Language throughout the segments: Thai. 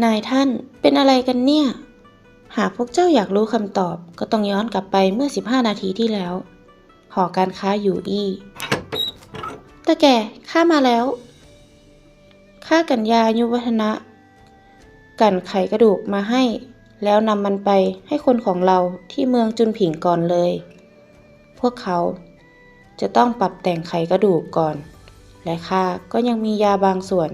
นายท่านเป็นอะไรกันเนี่ย หากพวกเจ้าอยากรู้คำตอบ ก็ต้องย้อนกลับไปเมื่อ 15 นาทีที่แล้ว หอการค้าอยู่อี้ตาแก่ข้ามาแล้วข้ากัญญาอายุวัฒนะ กันไขกระดูกมาให้ แล้วนำมันไปให้คนของเราที่เมืองจุนผิงก่อนเลย พวกเขาจะต้องปรับแต่งไขกระดูกก่อน และข้าก็ยังมียาบางส่วน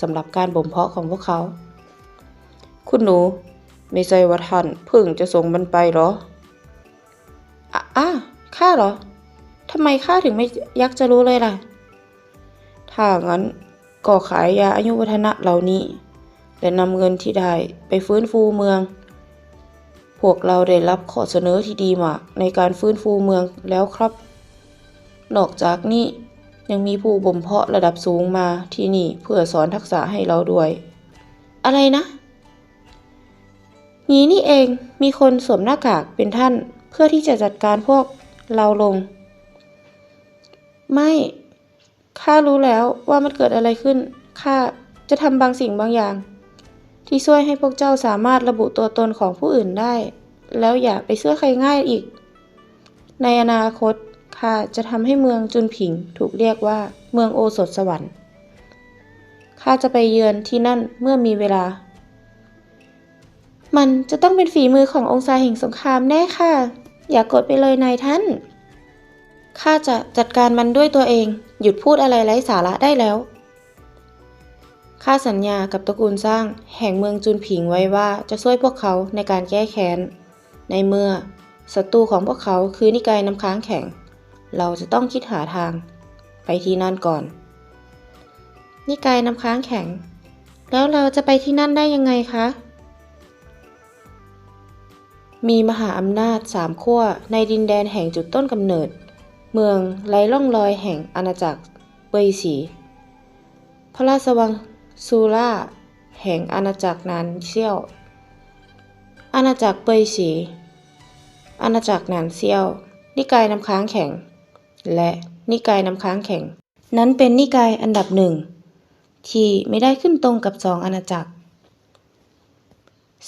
สำหรับการบ่มเพาะของพวกเขา คุณหนู ไม่ใช่ว่าท่านเพิ่งจะส่งมันไปเหรออะอะข้าเหรอทำไมข้าถึงไม่ยักจะรู้เลยล่ะ ถ้างั้นก็ขายยาอายุวัฒนะเหล่านี้และนำเงินที่ได้ไปฟื้นฟูเมือง พวกเราได้รับข้อเสนอที่ดีมากในการฟื้นฟูเมืองแล้วครับ นอกจากนี้ยังมีผู้บ่มเพาะระดับสูงมาที่นี่เพื่อสอนทักษะให้เราด้วย อะไรนะ นี้นี่เองมีคนสวมหน้ากากเป็นท่านเพื่อที่จะจัดการพวกเราลง ไม่ข้ารู้แล้วว่ามันเกิดอะไรขึ้นข้าจะทำบางสิ่งบางอย่าง ที่ช่วยให้พวกเจ้าสามารถระบุตัวตนของผู้อื่นได้ แล้วอย่าไปเชื่อใครง่ายอีก ในอนาคตข้าจะทำให้เมืองจุนผิงถูกเรียกว่า เมืองโอสถสวรรค์ข้าจะไปเยือนที่นั่นเมื่อมีเวลา มันจะต้องเป็นฝีมือขององค์ซาแห่งสงครามแน่ค่ะ อย่ากดไปเลยนายท่าน ข้าจะจัดการมันด้วยตัวเอง หยุดพูดอะไรไร้สาระได้แล้ว ข้าสัญญากับตระกูลสร้างแห่งเมืองจุนผิงไว้ว่าจะช่วยพวกเขาในการแก้แค้น ในเมื่อศัตรูของพวกเขาคือนิกายน้ำค้างแข็ง เราจะต้องคิดหาทาง ไปที่นั่นก่อน นิกายน้ำค้างแข็ง แล้วเราจะไปที่นั่นได้ยังไงคะ มีมหาอำนาจสามขั้วในดินแดนแห่งจุดต้นกำเนิด เมืองไร้ร่องรอยแห่งอาณาจักรเปยสี พระราชวังซูล่าแห่งอาณาจักรนานเซี่ยว อาณาจักรเปยสี อาณาจักรนานเซี่ยว นิกายน้ำค้างแข็ง และนิกายน้ำค้างแข็ง นั้นเป็นนิกายอันดับหนึ่งที่ไม่ได้ขึ้นตรงกับสองอาณาจักร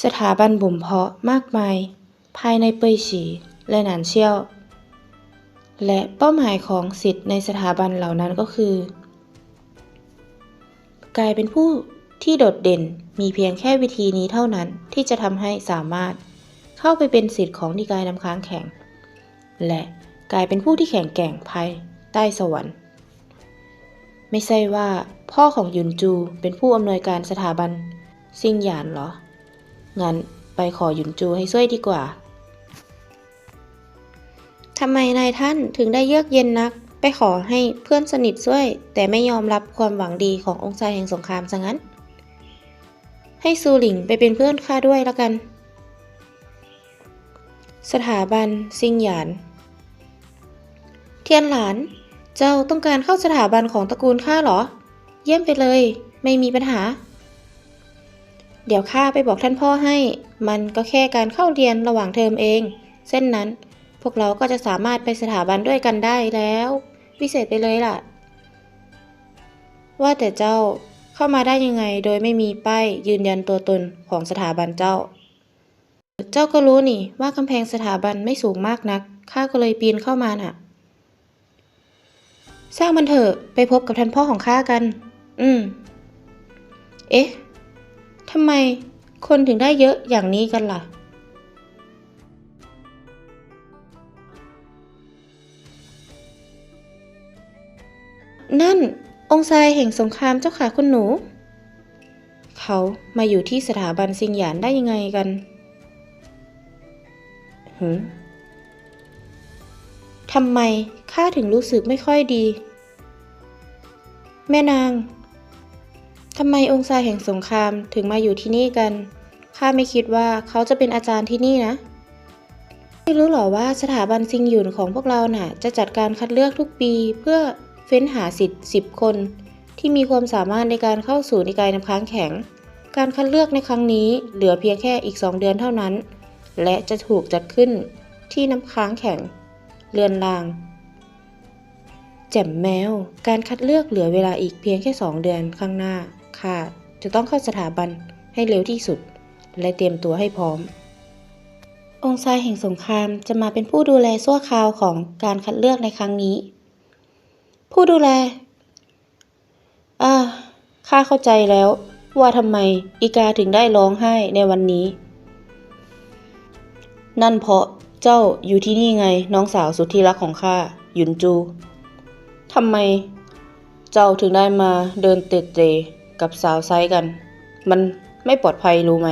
สถาบันบ่มเพาะมากมาย ภายในเปยฉีและหนานเชี่ยว และเป้าหมายของสิทธิ์ในสถาบันเหล่านั้นก็คือ กลายเป็นผู้ที่โดดเด่นมีเพียงแค่วิธีนี้เท่านั้นที่จะทำให้สามารถเข้าไปเป็นสิทธิ์ของนิกายน้ำค้างแข็ง และกลายเป็นผู้ที่แข็งแกร่งภายใต้สวรรค์ ไม่ใช่ว่าพ่อของยุนจูเป็นผู้อำนวยการสถาบันซิงหยานเหรอ งั้นไปขอยุนจูให้ช่วยดีกว่า ทำไมนายท่านถึงได้เยือกเย็นนัก ไปขอให้เพื่อนสนิทช่วย แต่ไม่ยอมรับความหวังดีขององค์ชายแห่งสงครามซะงั้น ให้ซูหลิงไปเป็นเพื่อนข้าด้วยละกัน สถาบันซิงหยาน เทียนหลาน เจ้าต้องการเข้าสถาบันของตระกูลข้าเหรอ เยี่ยมไปเลย ไม่มีปัญหา เดี๋ยวข้าไปบอกท่านพ่อให้ มันก็แค่การเข้าเรียนระหว่างเทอมเอง เส้นนั้น พวกเราก็จะสามารถไปสถาบันด้วยกันได้แล้ว พิเศษไปเลยล่ะ ว่าแต่เจ้าเข้ามาได้ยังไงโดยไม่มีป้ายยืนยันตัวตนของสถาบันเจ้า เจ้าก็รู้นี่ว่ากำแพงสถาบันไม่สูงมากนักข้าก็เลยปีนเข้ามาน่ะ สร้างมันเถอะไปพบกับท่านพ่อของข้ากัน อืม เอ๊ะทำไมคนถึงได้เยอะอย่างนี้กันล่ะ นั่น องค์ชายแห่งสงครามเจ้าค่ะคุณหนู เขามาอยู่ที่สถาบันซิงหยานได้ยังไงกันหืมทำไมข้าถึงรู้สึกไม่ค่อยดี แม่นางทำไมองค์ชายแห่งสงครามถึงมาอยู่ที่นี่กัน ข้าไม่คิดว่าเขาจะเป็นอาจารย์ที่นี่นะ ไม่รู้หรอว่าสถาบันซิงหยุนของพวกเราน่ะ จะจัดการคัดเลือกทุกปีเพื่อ เฟ้นหาสิทธิ์สิบคน ที่มีความสามารถในการเข้าสู่นิกายน้ำค้างแข็ง การคัดเลือกในครั้งนี้เหลือเพียงแค่อีกสองเดือนเท่านั้น และจะถูกจัดขึ้นที่น้ำค้างแข็ง เรือนราง แจ่มแมว การคัดเลือกเหลือเวลาอีกเพียงแค่ 2 เดือนข้างหน้า ค่ะ จะต้องเข้าสถาบันให้เร็วที่สุด และเตรียมตัวให้พร้อมองค์ชายแห่งสงครามจะมาเป็นผู้ดูแลชั่วคราวของการคัดเลือกในครั้งนี้ ผู้ดูแล อ่า ข้าเข้าใจแล้ว ว่าทำไมอีกาถึงได้ร้องไห้ในวันนี้ นั่นเพราะเจ้าอยู่ที่นี่ไงน้องสาวสุดที่รักของข้าหยุนจู ทำไม เจ้าถึงได้มาเดินเตะเตะกับสาวไซกัน มันไม่ปลอดภัยรู้ไหม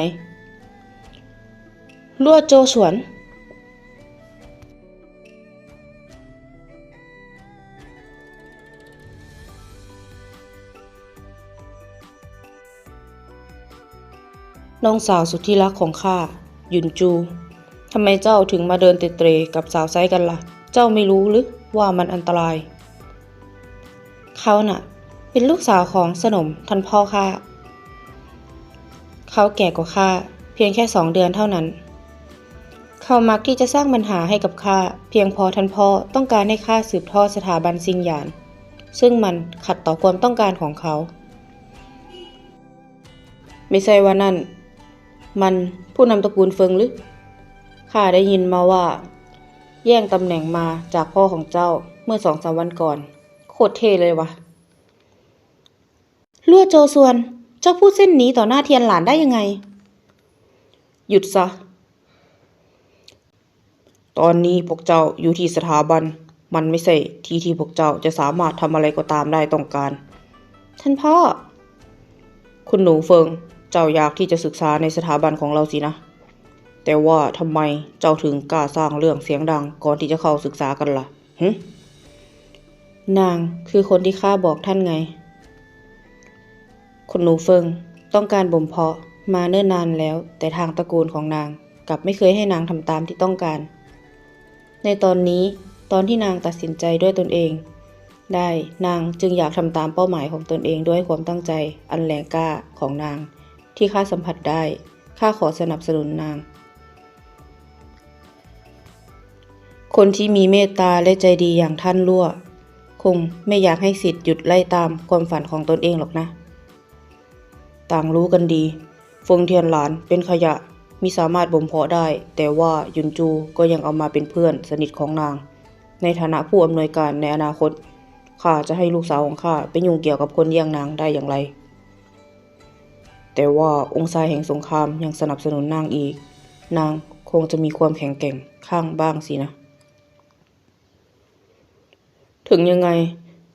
ลั่วโจฉวน น้องสาวสุดที่รักของข้าหยุนจูทำไมเจ้าถึงมาเดินเตะเตะกับสาวไซกันละ่ะ เจ้าไม่รู้หรือว่ามันอันตราย เขาน่ะ เป็นลูกสาวของสนมท่านพ่อข้าเขาแก่กว่าข้าเพียงแค่สองเดือนเท่านั้น เขามักที่จะสร้างปัญหาให้กับข้าเพียงพอท่านพ่อต้องการให้ข้าสืบทอดสถาบันซิงหยาน ซึ่งมันขัดต่อความต้องการของเขา ไม่ใช่ว่านั่น มันผู้นำตระกูลเฟิงหรือข้าได้ยินมาว่า แย่งตำแหน่งมาจากพ่อของเจ้าเมื่อสองสามวันก่อน โคตรเท่เลยวะลั่วโจส่วน เจ้าพูดเส้นนี้ต่อหน้าเทียนหลานได้ยังไง หยุดซะ ตอนนี้พวกเจ้าอยู่ที่สถาบัน มันไม่ใช่ที่ที่พวกเจ้าจะสามารถทำอะไรก็ตามได้ต้องการ ท่านพ่อ คุณหนูเฟิง เจ้าอยากที่จะศึกษาในสถาบันของเราสินะ แต่ว่าทำไมเจ้าถึงกล้าสร้างเรื่องเสียงดังก่อนที่จะเข้าศึกษากันล่ะหึนางคือคนที่ข้าบอกท่านไง คุณหนูเฟิงต้องการบ่มเพาะมาเนิ่นนานแล้ว แต่ทางตระกูลของนางกลับไม่เคยให้นางทำตามที่ต้องการ ในตอนนี้ตอนที่นางตัดสินใจด้วยตนเอง ได้นางจึงอยากทำตามเป้าหมายของตนเองด้วยความตั้งใจอันแรงกล้าของนาง ที่ข้าสัมผัสได้ ข้าขอสนับสนุนนาง คนที่มีเมตตาและใจดีอย่างท่านลั่ว คงไม่อยากให้สิทธิ์หยุดไล่ตามความฝันของตนเองหรอกนะ ต่างรู้กันดี ฟงเทียนหลานเป็นขยะมีสามารถบ่มเพาะได้ แต่ว่ายุนจูก็ยังเอามาเป็นเพื่อนสนิทของนาง ในฐานะผู้อำนวยการในอนาคตข้าจะให้ลูกสาวของข้าไปยุ่งเกี่ยวกับคนเยี่ยงนางได้อย่างไร แต่ว่าองค์ชายแห่งสงครามยังสนับสนุนนางอีก นางคงจะมีความแข็งแกร่งข้างบ้างสินะ ถึงยังไง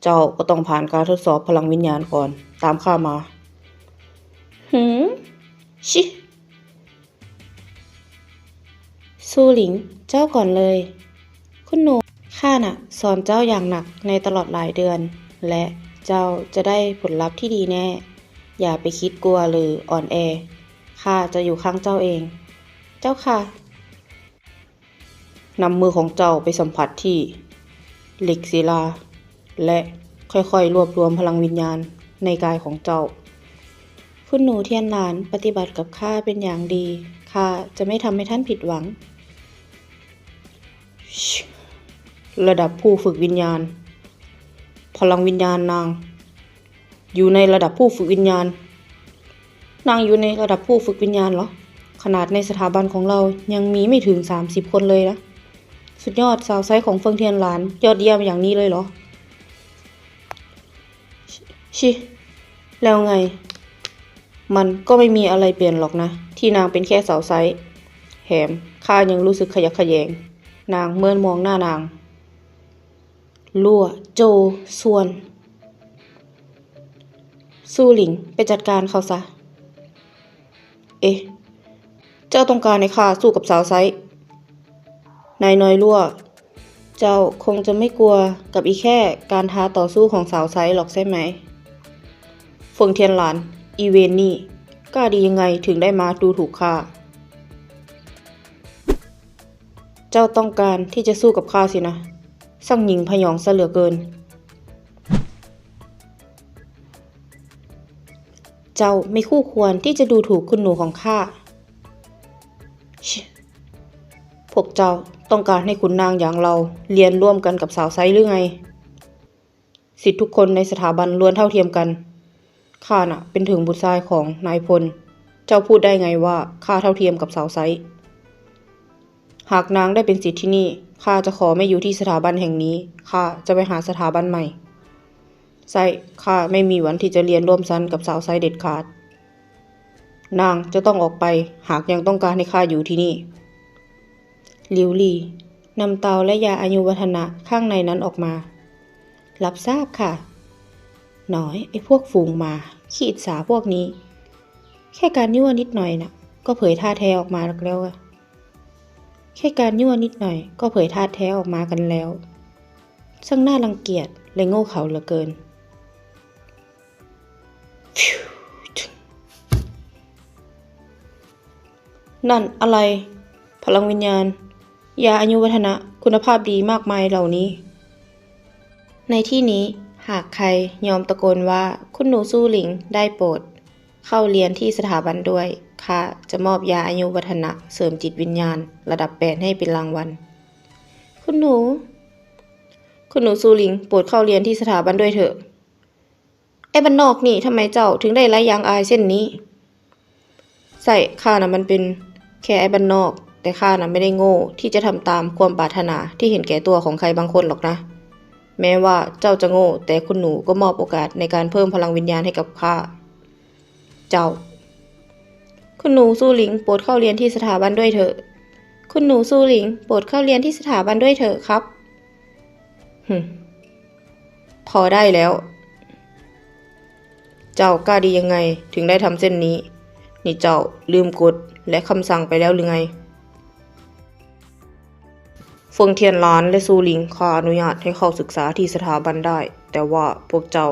เจ้าก็ต้องผ่านการทดสอบพลังวิญญาณก่อนตามข้ามา หืม ชิสูหลิง เจ้าก่อนเลย คุณหนูข้าน่ะ สอนเจ้าอย่างหนักในตลอดหลายเดือน และเจ้าจะได้ผลลัพธ์ที่ดีแน่ อย่าไปคิดกลัวหรืออ่อนแอ ข้าจะอยู่ข้างเจ้าเอง เจ้าค่ะ นำมือของเจ้าไปสัมผัสที่หล็กศิลา และค่อยๆ รวบรวมพลังวิญญาณในกายของเจ้า คุณหนูเทียนหลานปฏิบัติกับข้าเป็นอย่างดี ข้าจะไม่ทำให้ท่านผิดหวัง ระดับผู้ฝึกวิญญาณ พลังวิญญาณนาง อยู่ในระดับผู้ฝึกวิญญาณ นางอยู่ในระดับผู้ฝึกวิญญาณเหรอ ขนาดในสถาบันของเรายังมีไม่ถึง 30 คนเลยนะ สุดยอดสาวไซส์ของเฟิงเทียนหลาน ยอดเยี่ยมอย่างนี้เลยเหรอ ชิชิแล้วไง มันก็ไม่มีอะไรเปลี่ยนหรอกนะ ที่นางเป็นแค่สาวไซส์แถมข้ายังรู้สึกขยักขยง นางเมื่อนมองหน้านาง ลั่ว โจ ส่วน สู้หลิงไปจัดการเขาซะ เอ๊ะ เจ้าต้องการในข้าสู้กับสาวไซส์นายน้อยลั่ว เจ้าคงจะไม่กลัวกับอีแค่การท้าต่อสู้ของสาวไซส์หรอกใช่ไหมเฟิงเทียนหลาน อีเวนนี่กล้าดียังไงถึงได้มาดูถูกข้า เจ้าต้องการที่จะสู้กับข้าสินะ สั่งหญิงพยองซะเหลือเกิน เจ้าไม่คู่ควรที่จะดูถูกคุณหนูของข้า พวกเจ้าต้องการให้คุณนางอย่างเราเรียนร่วมกันกับสาวไซหรือไง สิทธิทุกคนในสถาบันล้วนเท่าเทียมกัน ข้าน่ะเป็นถึงบุตรชายของนายพล เจ้าพูดได้ไงว่าข้าเท่าเทียมกับสาวไซ หากนางได้เป็นสิทธิที่นี่ข้าจะขอไม่อยู่ที่สถาบันแห่งนี้ ข้าจะไปหาสถาบันใหม่ ไซข้าไม่มีวันที่จะเรียนร่วมชั้นกับสาวไซเด็ดขาด นางจะต้องออกไปหากยังต้องการให้ข้าอยู่ที่นี่ลิวลีนำเตาและยาอายุวัฒนะข้างในนั้นออกมา รับทราบค่ะน่อยไอ้พวกฝูงมา ขีดสาพวกนี้ แค่การยั่วนิดหน่อยนะก็เผยท่าแท้ออกมาแล้วอะแค่การยั่วนิดหน่อย ก็เผยท่าแท้ออกมากันแล้วช่างน่ารังเกียจและโง่เขลาเหลือเกิน นั่นอะไร พลังวิญญาณ ยาอายุวัฒนะ คุณภาพดีมากมายเหล่านี้ ในที่นี้หากใครยอมตะโกนว่าคุณหนูสู้หลิงได้โปรด เข้าเรียนที่สถาบันด้วยข้าจะมอบยาอายุวัฒนะเสริมจิตวิญญาณ ระดับแปดให้เป็นรางวัล คุณหนู คุณหนูสู้หลิงโปรดเข้าเรียนที่สถาบันด้วยเถอะ อ้บันนอกนี่ทำไมเจ้าถึงได้ไร้ยางอายเส้นนี้ ใส่ข้านะมันเป็นแค่ไอ้บันนอก แต่ข้านะไม่ได้โง่ที่จะทำตามความปรารถนาที่เห็นแก่ตัวของใครบางคนหรอกนะ แม้ว่าเจ้าจะโง่ แต่คุณหนูก็มอบโอกาสในการเพิ่มพลังวิญญาณให้กับข้า เจ้า คุณหนูสู้หลิงโปรดเข้าเรียนที่สถาบันด้วยเถอะ คุณหนูสู้หลิงโปรดเข้าเรียนที่สถาบันด้วยเถอะครับหึมพอได้แล้ว เจ้ากล้าดียังไงถึงได้ทำเส้นนี้ นี่เจ้าลืมกฎและคำสั่งไปแล้วหรือไงเฟิงเทียนล้านและซูหลิงขออนุญาตให้เข้าศึกษาที่สถาบันได้ แต่ว่าพวกเจ้า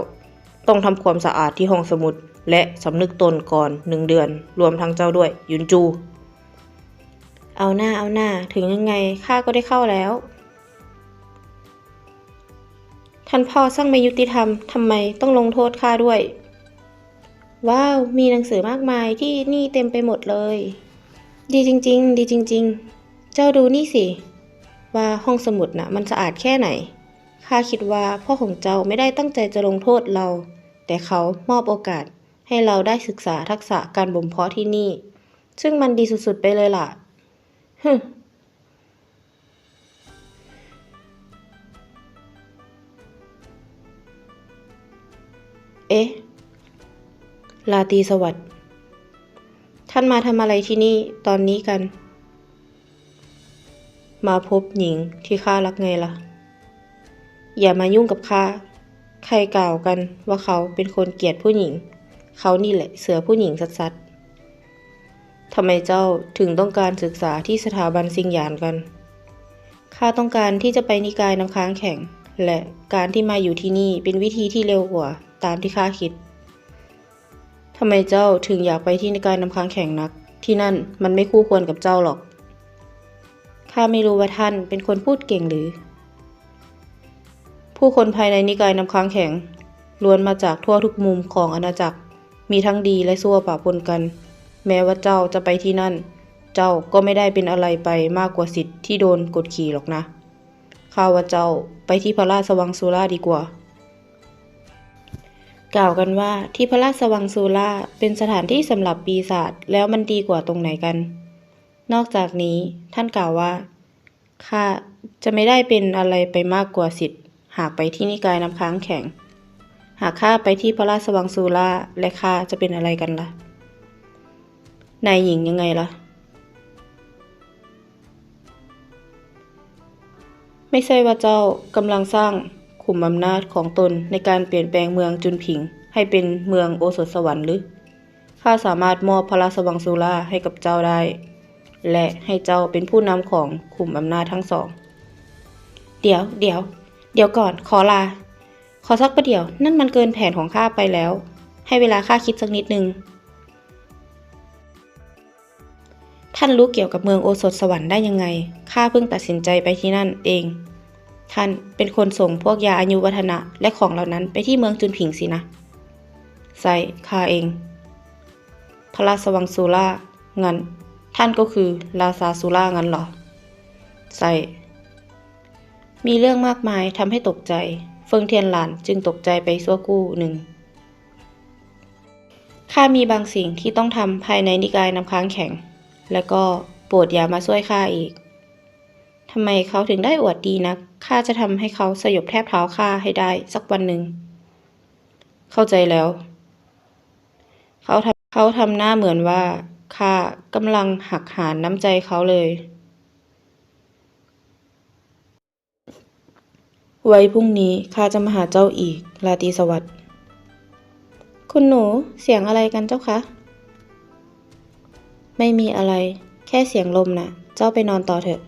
ต้องทำความสะอาดที่ห้องสมุด และสำนึกตนก่อนหนึ่งเดือน รวมทั้งเจ้าด้วย ยุนจู เอาหน้าเอาหน้าถึงยังไงข้าก็ได้เข้าแล้ว ท่านพ่อสร้างไม่ยุติธรรมทำไมต้องลงโทษข้าด้วย ว้าว มีหนังสือมากมายที่นี่เต็มไปหมดเลย ดีจริง ๆ ดีจริง ๆ เจ้าดูนี่สิ ว่าห้องสมุดน่ะ มันสะอาดแค่ไหน ข้าคิดว่าพ่อของเจ้าไม่ได้ตั้งใจจะลงโทษเรา แต่เขามอบโอกาสให้เราได้ศึกษาทักษะการบ่มเพาะที่นี่ ซึ่งมันดีสุดๆไปเลยล่ะฮึเอ๊ะ ลาตีสวัสดิ์ท่านมาทำอะไรที่นี่ตอนนี้กัน มาพบหญิงที่ข้ารักไงล่ะ อย่ามายุ่งกับข้า ใครกล่าวกันว่าเขาเป็นคนเกลียดผู้หญิง เขานี่แหละเสือผู้หญิงสัดๆทำไมเจ้าถึงต้องการศึกษาที่สถาบันซิงหยานกัน ข้าต้องการที่จะไปนิกายน้ำค้างแข็ง และการที่มาอยู่ที่นี่เป็นวิธีที่เร็วกว่าตามที่ข้าคิด ทำไมเจ้าถึงอยากไปที่นิกายน้ำค้างแข็งนัก ที่นั่นมันไม่คู่ควรกับเจ้าหรอก ข้าไม่รู้ว่าท่านเป็นคนพูดเก่งหรือ ผู้คนภายในนิกายน้ำค้างแข็งล้วนมาจากทั่วทุกมุมของอาณาจักร มีทั้งดีและชั่วปะปนกัน แม้ว่าเจ้าจะไปที่นั่น เจ้าก็ไม่ได้เป็นอะไรไปมากกว่าสิทธิ์ที่โดนกดขี่หรอกนะข้าว่าเจ้าไปที่พระราชวังซูราดีกว่า กล่าวกันว่าที่พระราชวังซูราเป็นสถานที่สำหรับปีศาจแล้วมันดีกว่าตรงไหนกัน นอกจากนี้ท่านกล่าวว่าข้าจะไม่ได้เป็นอะไรไปมากกว่าสิทธิ์ หากไปที่นิกายน้ำค้างแข็ง หากข้าไปที่พระราชวังซูราและข้าจะเป็นอะไรกันล่ะนายหญิงยังไงล่ะ ไม่ใช่ว่าเจ้ากำลังสร้าง ขุมอำนาจของตนในการเปลี่ยนแปลงเมืองจุนผิง ให้เป็นเมืองโอสถสวรรค์หรือ ข้าสามารถมอบพระราชวังซูราให้กับเจ้าได้ และให้เจ้าเป็นผู้นำของขุมอำนาจทั้งสอง เดี๋ยว เดี๋ยว เดี๋ยวก่อน ขอลา ขอสักประเดี๋ยว นั่นมันเกินแผนของข้าไปแล้ว ให้เวลาข้าคิดสักนิดนึง ท่านรู้เกี่ยวกับเมืองโอสถสวรรค์ได้ยังไง ข้าเพิ่งตัดสินใจไปที่นั่นเอง ท่านเป็นคนส่งพวกยาอายุวัฒนะและของเหล่านั้นไปที่เมืองจุนผิงสินะใส่ข้าเอง พระราชวังซูล่างั้น ท่านก็คือราซาซูล่างั้นเหรอใส่มีเรื่องมากมายทำให้ตกใจ เฟิงเทียนหลานจึงตกใจไปชั่วกู้หนึ่งขข้ามีบางสิ่งที่ต้องทำภายในนิกายน้ำค้างแข็ง และก็โปรดอย่ามาช่วยข้าอีก ทำไมเขาถึงได้อวดดีนัก ข้าจะทำให้เขาสยบแทบเท้าข้าให้ได้สักวันหนึ่ง เข้าใจแล้ว เขาทำเขาทำหน้าเหมือนว่าข้ากำลังหักหานน้ำใจเขาเลย ไว้พรุ่งนี้ข้าจะมาหาเจ้าอีก ราตรีสวัสดิ์ คุณหนูเสียงอะไรกันเจ้าคะ ไม่มีอะไร แค่เสียงลมน่ะ เจ้าไปนอนต่อเถอะ